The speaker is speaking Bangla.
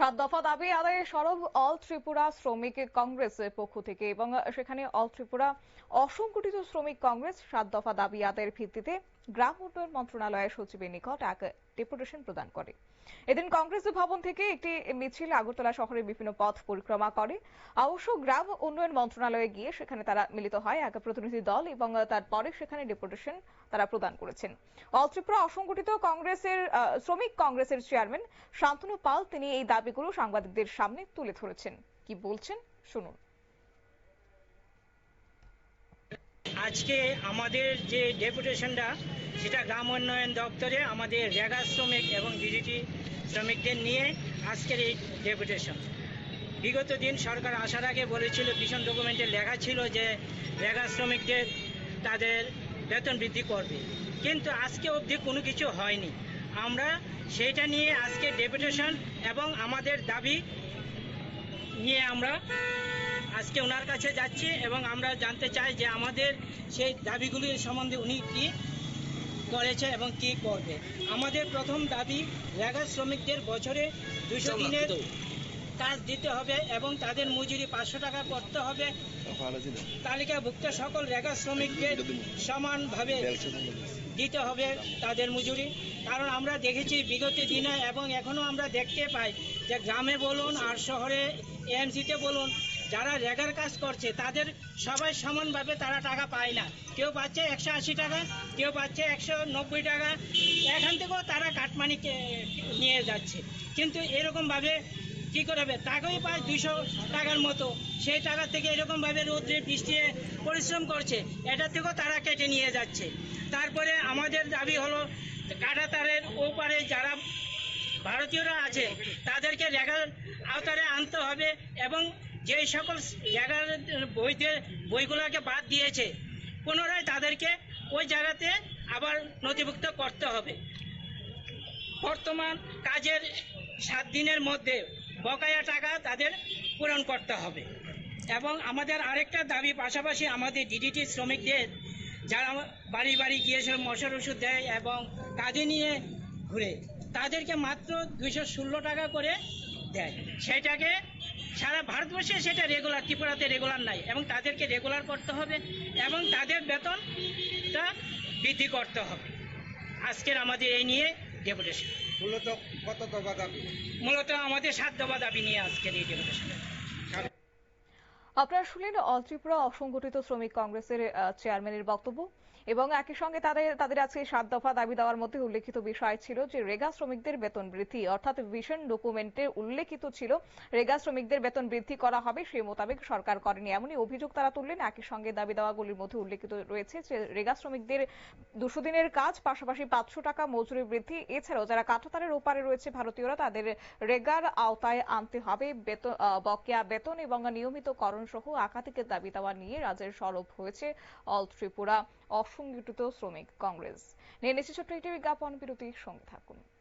সাত দফা দাবি আদায়ে সরব অল ত্রিপুরা শ্রমিক কংগ্রেসের পক্ষ থেকে এবং সেখানে অল ত্রিপুরা অসংগঠিত শ্রমিক কংগ্রেস সাত দফা দাবি আদায়ের ভিত্তিতে গ্রাম উন্নয়ন মন্ত্রণালয়ের সচিবের নিকট এক ডেপুটেশন প্রদান করে। এদিন কংগ্রেস ভবন থেকে একটি মিছিল আগরতলা শহরের বিভিন্ন পথ পরিক্রমা করে। অবশ্য গ্রাম উন্নয়ন মন্ত্রণালয়ে গিয়ে সেখানে তারা মিলিত হয় এক প্রতিনিধি দল এবং তারপরে সেখানে ডেপুটেশন তারা প্রদান করেছেন। অল ত্রিপুরা অসংগঠিত কংগ্রেসের শ্রমিক কংগ্রেসের চেয়ারম্যান শান্তনু পাল তিনি এই দাবিগুলো সাংবাদিকদের সামনে তুলে ধরেছেন। কি বলছেন? শুনুন। আজকে আমাদের যে ডেপুটেশনটা, সেটা গ্রাম উন্নয়ন দপ্তরে আমাদের রেগা শ্রমিক এবং ডিডিটি শ্রমিকদের নিয়ে আজকের এই ডেপুটেশন। বিগত দিন সরকার আসার আগে বলেছিল, ভীষণ ডকুমেন্টে লেখা ছিল যে রেগা শ্রমিকদের তাদের বেতন বৃদ্ধি করবে। কিন্তু আজকে অবধি কোনো কিছু হয়নি। আমরা সেইটা নিয়ে আজকে ডেপুটেশন এবং আমাদের দাবি নিয়ে আমরা আজকে ওনার কাছে যাচ্ছি এবং আমরা জানতে চাই যে আমাদের সেই দাবিগুলির সম্বন্ধে উনি কি করেছে এবং কি করবে। আমাদের প্রথম দাবি রেগা শ্রমিকদের বছরে দুশো দিনের কাজ দিতে হবে এবং তাদের মজুরি পাঁচশো টাকা করতে হবে। তালিকাভুক্ত সকল রেগা শ্রমিকদের সমানভাবে দিতে হবে তাদের মজুরি। কারণ আমরা দেখেছি বিগত দিনে এবং এখনও আমরা দেখতে পাই যে গ্রামে বলুন আর শহরে এএমসিতে বলুন যারা রেগার কাজ করছে, তাদের সবাই সমানভাবে তারা টাকা পায় না। কেউ পাচ্ছে একশো আশি টাকা, কেউ পাচ্ছে একশো নব্বই টাকা। এখান থেকেও তারা কাটমানি নিয়ে যাচ্ছে। কিন্তু এরকমভাবে কী করে হবে? টাকাই পায় দুশো টাকার মতো। সেই টাকা থেকে এরকমভাবে রোদ্রে বৃষ্টিতে পরিশ্রম করছে। এটা থেকেও তারা কেটে নিয়ে যাচ্ছে। তারপরে আমাদের দাবি হলো, কাটাতারের ওপারে যারা ভারতীয়রা আছে, তাদেরকে রেখার আওতারে আনতে হবে এবং যেই সকল জায়গার বইতে, বইগুলোকে বাদ দিয়েছে, পুনরায় তাদেরকে ওই জায়গাতে আবার নথিভুক্ত করতে হবে। বর্তমান কাজের সাত দিনের মধ্যে বকেয়া টাকা তাদের পূরণ করতে হবে। এবং আমাদের আরেকটা দাবি, পাশাপাশি আমাদের ডিডিটি শ্রমিকদের যারা বাড়ি বাড়ি গিয়ে সব মশার ওষুধ দেয় এবং কাজে নিয়ে ঘুরে, তাদেরকে মাত্র দুইশো ষোলো টাকা করে দেয়। সেটাকে সারা ভারতবর্ষে সেটা রেগুলার ত্রিপুরাতে রেগুলার নাই এবং তাদেরকে রেগুলার করতে হবে এবং তাদের বেতনটা বৃদ্ধি করতে হবে। আজকের আমাদের এই নিয়ে ডেপুটেশন মূলত কত দফা দাবি? মূলত আমাদের সাত দফা দাবি নিয়ে আজকের এই ডেপুটেশন আপনারা শুনলেন অল ত্রিপুরা অসংগঠিত শ্রমিক কংগ্রেসের চেয়ারম্যানের বক্তব্য। এবং একই সঙ্গে তাদের তাদের আজকে সাত দফা দাবি দেওয়ার মধ্যে উল্লেখিত বিষয় ছিল যে, রেগা শ্রমিকদের বেতন বৃদ্ধি, অর্থাৎ ভিশন ডকুমেন্টে উল্লেখিত ছিল, রেগা শ্রমিকদের বেতন বৃদ্ধি করা হবে সেই মোতাবেক সরকার করেনি। এমনই অভিযোগ তারা তুললেন। একই সঙ্গে দাবি দেওয়াগুলির মধ্যে উল্লেখিত রয়েছে যে, রেগা শ্রমিকদের দুশো দিনের কাজ, পাশাপাশি পাঁচশো টাকা মজুরি বৃদ্ধি। এছাড়াও যারা কাঁটাতারের ওপারে রয়েছে ভারতীয়রা, তাদের রেগার আওতায় আনতে হবে বেতন বকেয়া বেতন এবং নিয়মিতকরণ সহ একাধিক দাবি দাওয়া নিয়ে রাজ্যের সরব হয়েছে অল ত্রিপুরা অসংগঠিত শ্রমিক কংগ্রেস। নিয়ে নিচ্ছে একটি বিজ্ঞাপন, বিরতির সঙ্গে থাকুন।